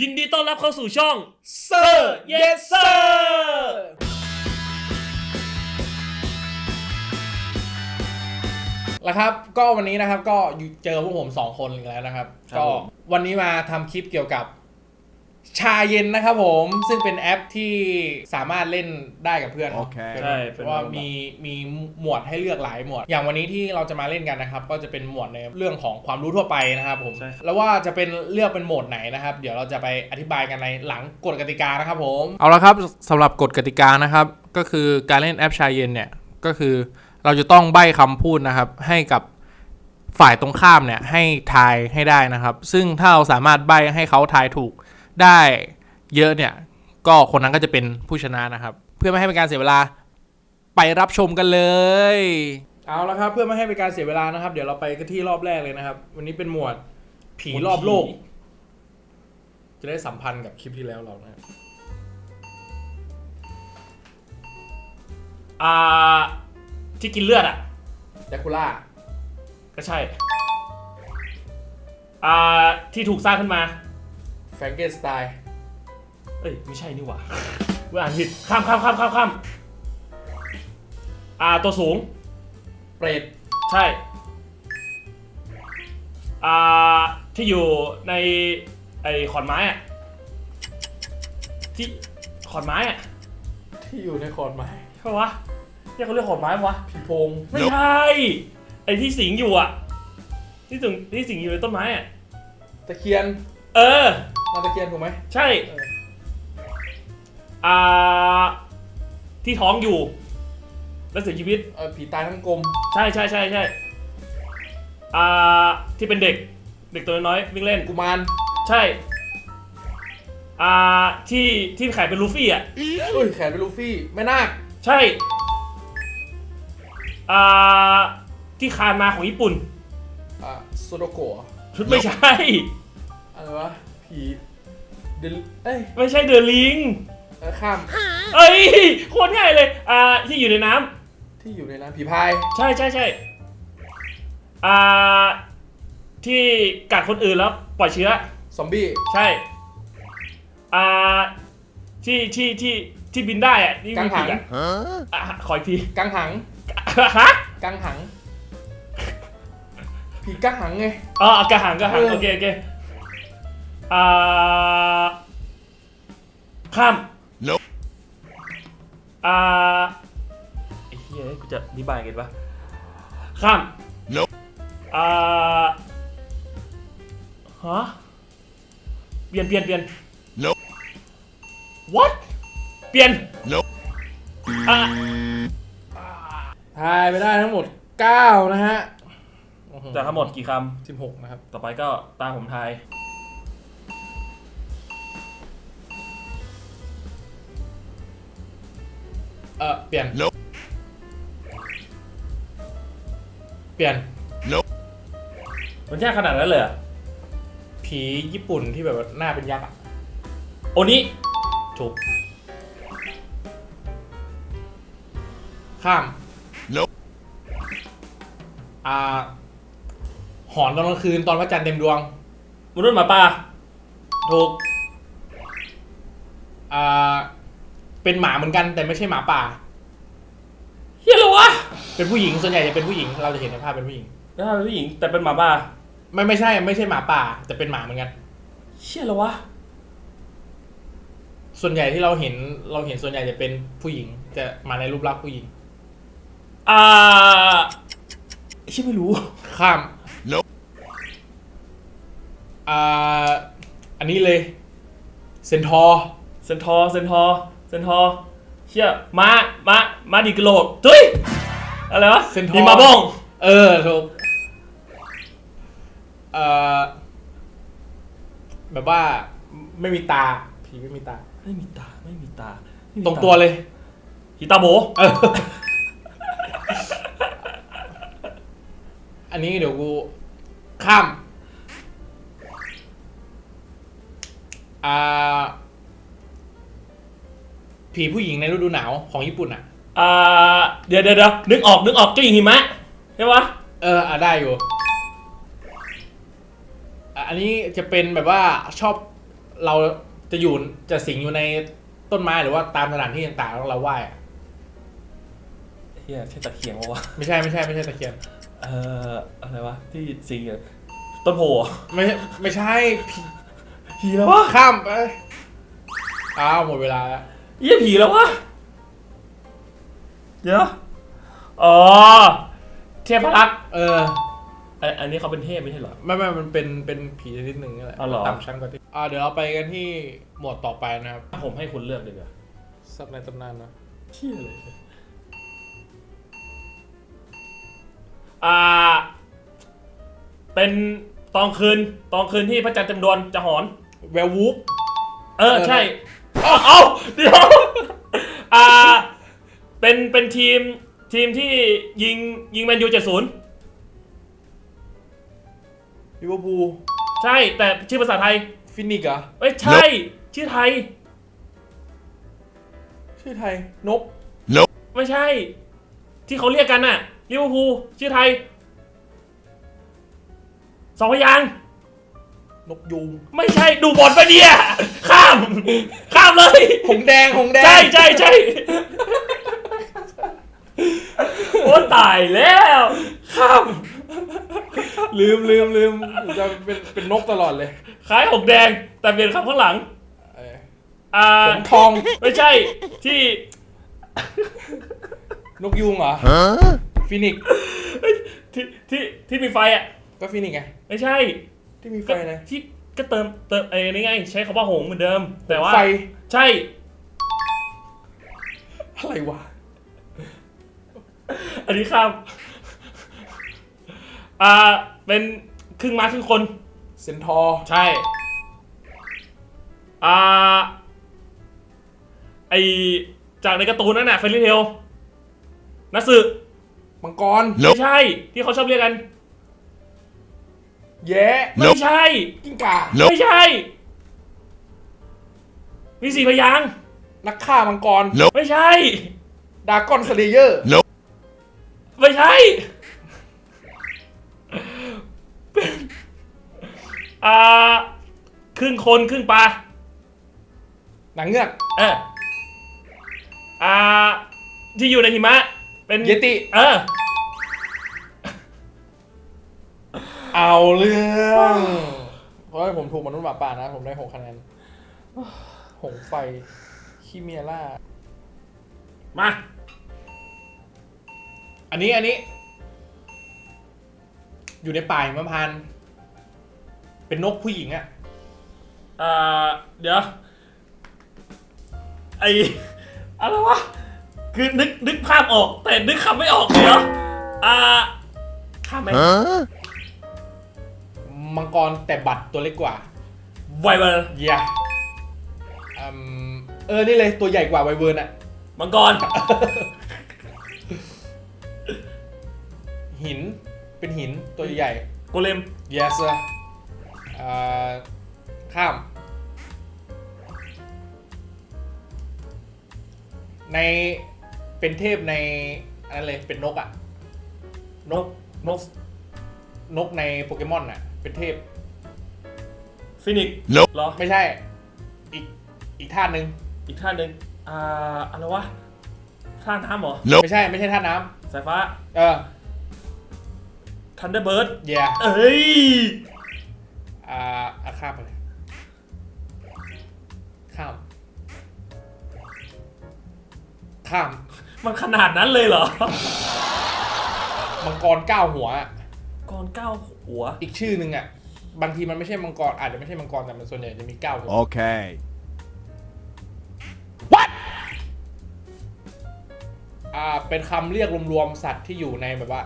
ยินดีต้อนรับเข้าสู่ช่อง Sir Yes Sir แล้วครับ ก็วันนี้นะครับก็อยู่เจอพวกผมสองคนอีกแล้วนะครับ ครับก็ผม วันนี้มาทำคลิปเกี่ยวกับ ชาเย็นนะครับผมซึ่งเป็นแอปที่สามารถเล่นได้กับเพื่อนโอเคป็นใช่เพเป็นราะว่าแบบมีมีหมวดให้เลือกหลายหมวด อย่างวันนี้ที่เราจะมาเล่นกันนะครับ ก็จะเป็นหมวดในเรื่องของความรู้ทั่วไปนะครับผมใช่แล้วว่าจะเป็นเลือกเป็นโหมดไหนนะครับ เดี๋ยวเราจะไปอธิบายกันในหลังกฎกติกานะครับผมเอาละครับสำหรับกฎกติกานะครับ ก็คือการเล่นแอปชาเย็นเนี่ยก็คือเราจะต้องใบ้คำพูดนะครับ ให้กับฝ่ายตรงข้ามเนี่ยให้ทายให้ได้นะครับ ซึ่งถ้าเราสามารถใบ้ให้เขาทายถูก ได้เยอะเนี่ย ก็คนนั้นก็จะเป็นผู้ชนะนะครับ เพื่อไม่ให้เป็นการเสียเวลาไปรับชมกันเลย เอาละครับ เพื่อไม่ให้เป็นการเสียเวลานะครับ เดี๋ยวเราไปกันที่รอบแรกเลยนะครับ วันนี้เป็นหมวดผีรอบโลก จะได้สัมพันธ์กับคลิปที่แล้วเรานะครับอ่าที่กินเลือดอะแดคูล่าก็ใช่อ่าที่ถูกสร้างขึ้นมา แฟรงเกนสไตน์เอ้ยไม่ใช่นี่หว่าเว่าอ่านผิดข้ามข้ามข้ามข้ามข้ามอ่าตัวสูง เปรตใช่ อ่า ที่อยู่ในไอขอนไม้อะที่ขอนไม้อะที่อยู่ในขอนไม้ใช่ปะวะเรียกเขาเรียกขอนไม้ปะวะ ผีโพงไม่ใช่ ไอที่สิงอยู่อะที่สิงที่สิงอยู่ในต้นไม้อะตะเคียน เออนา ตะเคียนถูกไหมใช่ เอออ่า ที่ท้องอยู่ แล้วเสียชีวิต เออผีตายทั้งกลมใช่ใช่ใช่ใช่อ่า ที่เป็นเด็ก เด็กตัวน้อยๆวิ่งเล่น กุมารใช่ อ่า ที่ ที่แขนเป็นลูฟี่อะ เอ้ยแขนเป็นลูฟี่แม่นาคใช่ อ่า ที่คานมาของญี่ปุ่น อ่าโซโดโกะไม่ใช่ อะไรวะ ผีเดลเอ้ยไม่ใช่เดอะลิง เออข้ามเอ้ยโคตรง่ายเลย อ่า ที่อยู่ในน้ำที่อยู่ในน้ำผีพายใช่ใช่ใช่อ่า ที่กัดคนอื่นแล้วปล่อยเชื้อ ซอมบี้ใช่ อ่า ที่ที่ที่ที่บินได้อะที่กังหังมีปีกอะอะขออีกที กังหัง ฮะกังหัง ผีกังหังไง อ๋อกระหังกระหังเออ โอเคโอเค อ่าข้าม Nope อ่าไอ้เหี้ยกูจะอธิบายไงดีวะข้าม Nope อ่าฮะเปลี่ยนเปลี่ยนเปลี่ยน Nope what เปลี่ยน Nope อะทายไปได้ทั้งหมด 9 นะฮะจะทั้งหมดกี่ค16 นะครับำต่อไปก็ตามผมทาย ออเปลี่ยน Nope เปลี่ยน Nope มันยากขนาดนั้นเลยเหรอผีญี่ปุ่นที่แบบว่าหน้าเป็นยักษ์อะโอนี้ถูกข้าม Nope อ่า หอนตอนกลางคืนตอนพระจันทร์เต็มดวง มนุษย์หมาป่าถูก อ่า เป็นหมาเหมือนกันแต่ไม่ใช่หมาป่าเฮียเหรอวะเป็นผู้หญิงส่วนใหญ่จะเป็นผู้หญิงเราจะเห็นในภาพเป็นผู้หญิงน่าเป็นผู้หญิงแต่เป็นหมาป่าไม่ไม่ใช่ไม่ใช่หมาป่า แต่เป็นหมาเหมือนกัน เชี่ยเหรอวะส่วนใหญ่ที่เราเห็นเราเห็นส่วนใหญ่จะเป็นผู้หญิง จะมาในรูปลักษณ์ผู้หญิง อ่าเชี่ยไม่รู้ ข้าม Nope อ่าอันนี้เลย เซนทอร์เซนทอร์เซนทอร์เซ นทอร์เชี่ยมามามาดีกระโหลกทุยอะไรวะเซนทอร์ มีมาบ้อง เออถูกเอ่อแบบว่าไม่มีตา ผีไม่มีตา ไม่มีตาไม่มีตาไม่มีตรงตัวเลย ฮิตาโบเออ อันนี้เดี๋ยวกูข้าม อ่า ผีผู้หญิงในฤดูหนาวของญี่ปุ่นอะ อ่าเดี๋ยวเดี๋ยวเดี๋ยวนึกออกนึกออกเจ้าหญิงหิมะใช่ปะเอออะได้อยู่อะอันนี้จะเป็นแบบว่าชอบเราจะอยู่จะสิงอยู่ในต้นไม้หรือว่าตามสถานที่ต่างๆแล้วเราไหว้อะเฮียใช่ตะเคียงปะวะไม่ใช่ไม่ใช่ไม่ใช่ตะเคียน เอ่ออะไรวะที่สิงอะต้นโพเหรอไม่ใช่ไม่ใช่ผีผีแล้ววะข้ามไปอ้าวหมดเวลาแล้ว เยี่ยผีแล้ววะ เดี๋ยว อ๋อ เทพรักษ์เอออันอันนี้เขาเป็นเทพไม่ใช่เหรอ ไม่ไม่มันเป็นเป็นผีชนิดหนึ่งนี่แหละอ๋อเหรอ ต่ำชั้นกว่าที่อ่าเดี๋ยวเราไปกันที่หมวดต่อไปนะครับผมให้คุณเลือกดีกว่าสักในตำนานนะเที่ยเลยอ่า เป็นตอนคืนตอนคืนที่พระจันทร์เต็มดวงจะหอน แวร์วูฟเออ ใช่ เอาเอาเดี๋ยวอ่าเป็นเป็นทีมทีมที่ยิงยิงแมนยูเจ็ดศูนย์ลิเวอร์พูลใช่แต่ชื่อภาษาไทยฟินิกส์เหรอเอ้ยใช่ ชื่อไทย ชื่อไทย นกไม่ใช่ ที่เขาเรียกกันน่ะลิเวอร์พูลชื่อไทยสองพยางค์นกยูงไม่ใช่ดูบอลไปะเนี่ยข้ามข้ามเลยหงแดงหงแดงใช่ใช่ใช่โอ้ตายแล้วข้ามลืมลืมลืมผมจะเป็นเป็นนกตลอดเลยคล้ายหกแดง แต่เปลี่ยนคำข้างหลังเอออ่าหงทองไม่ใช่ ที่ นกยูงเหรอฟินิกส์ที่ที่ที่มีไฟอะก็ฟินิกส์ไงไม่ใช่ ที่มีไฟก็นะที่ ก็เติมเติมเอ้นี่ไง ใช้คำว่าหงส์เหมือนเดิม แต่ว่าไฟ ใช่ อะไรวะ อันนี้ข้ามอ่า เป็นครึ่งม้าครึ่งคน เซนทอร์ใช่ อ่า ไอจากในการ์ตูนนั่นน่ะเฟรนลี่เทลนัสึมังกร ไม่ใช่ ที่เขาชอบเรียกกัน แย้ไม่ใช่กิ้งก่าไม่ใช่ มีสี่พยางค์นักฆ่ามังกรไม่ใช่ ดากอนสเลเยอร์ไม่ใช่เป็นอ่าครึ่งคนครึ่งปลาหนังเงือก เอออ่าที่อยู่ในหิมะ เป็นเยติ เออ เอาเรื่องเพราะว่าผมถูกมนุษย์หมาป่านะ ผมได้หกคะแนนหงไฟคิเมียล่า มา อันนี้อันนี้ อยู่ในป่าหิมพานต์เป็นนกผู้หญิงอะอ่าเดี๋ยว ไออะไรวะ คือนึกนึกภาพออก แต่นึกคำไม่ออกเดี๋ยวอ่าข้ามไหม มังกรแต่บัตรตัวเล็กกว่าไวเบอร์เยียอืมเออ นี่เลยตัวใหญ่กว่าไวเวิร์นอะ มังกร หิน เป็นหินตัวใหญ่ โกเลม yes sir อ่าข้าม ในเป็นเทพในอะไรเลยเป็นนกอะนกนก นกในโปเกมอนน่ะ เป็นเทพ ฟินิกซ์เหรอ ไม่ใช่ อีกอีกท่าตุหนึ่งอีกท่านหนึ่งอ่าอะไรวะท่าน้ำเหรอ ไม่ใช่ไม่ใช่ท่าตุน้สายฟ้าำเออทันเดอร์เบิร์ดเยียเอ้ย อ่าอะข้ามไปเลยข้าม ข้าม มันขนาดนั้นเลยเหรอ มังกรเก้าหัวอะ กรเก้าหัว อีกชื่อหนึ่งอะ บางทีมันไม่ใช่มังกรอาจจะไม่ใช่มังกรแต่มันส่วนใหญ่จะมีเก้าหัว Okay. อ่าเป็นคำเรียกรวมๆสัตว์ที่อยู่ในแบบว่า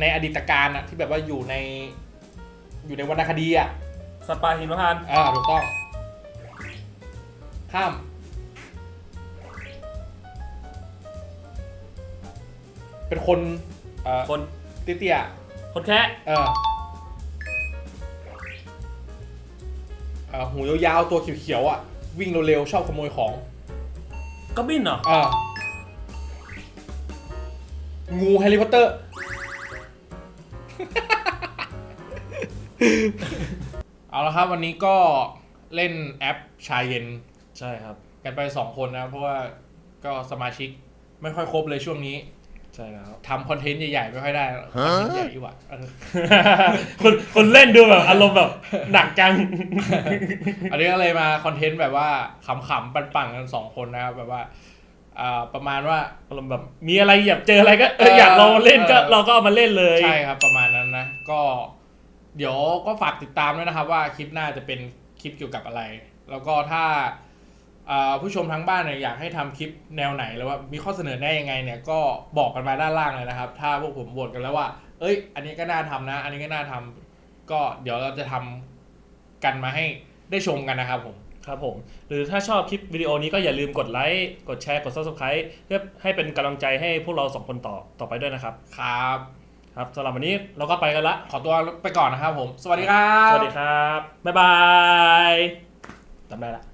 ในอดีตการอะที่แบบว่าอยู่ใน อยู่ในวรรณคดีอะสปาหิมพานต์อ่าถูกต้อง ข้าม เป็นคนเอ่อคน เตี้ยคนแค่ๆเออเอ่อหูยาวๆตัวเขียวๆอะ วิ่งเร็วๆชอบขโมยของ ก็บินเหรอเอองูแฮร์รี่พอตเตอร์ เอาละครับวันนี้ก็เล่นแอปชายเย็นใช่ครับ กันไปสองคนนะ เพราะว่าก็สมาชิกไม่ค่อยครบเลยช่วงนี้ ใช่แล้วทำคอนเทนต์ใหญ่ๆไม่ค่อยได้คอนเทนต์ใหญ่อยู่อะเออคนคนเล่นดูแบบอารมณ์แบบหนักจัง อันนี้ก็เลยมาคอนเทนต์แบบว่าขำๆปั่นๆกันสองคนนะครับแบบว่าอ่าประมาณว่าอารมณ์แบบมีอะไรอยากเจออะไรก็เอออยากลองมาเล่นก็เออเราก็เอามาเล่นเลยใช่ครับ ประมาณนั้นนะ ก็ เดี๋ยวก็ฝากติดตามด้วยนะครับ ว่าคลิปหน้าจะเป็นคลิปเกี่ยวกับอะไร แล้วก็ถ้าอ่า ผู้ชมทางบ้านเนี่ยอยากให้ทำคลิปแนวไหนหรือว่ามีข้อเสนอแน่ยังไงเนี่ยก็บอกกันมาด้านล่างเลยนะครับ ถ้าพวกผมโหวตกันแล้วว่า เอ้ย อันนี้ก็น่าทำนะ อันนี้ก็น่าทำก็เดี๋ยวเราจะทำกันมาให้ได้ชมกันนะครับผมครับผม หรือถ้าชอบคลิปวิดีโอนี้ก็อย่าลืมกดไลค์กดแชร์กด subscribe เพื่อให้เป็นกำลังใจให้พวกเราสองคนต่อต่อไปด้วยนะครับ ครับครับสำหรับวันนี้เราก็ไปกันละ ขอตัวไปก่อนนะครับผม สวัสดีครับ สวัสดีครับ บ๊ายบายจำได้ละ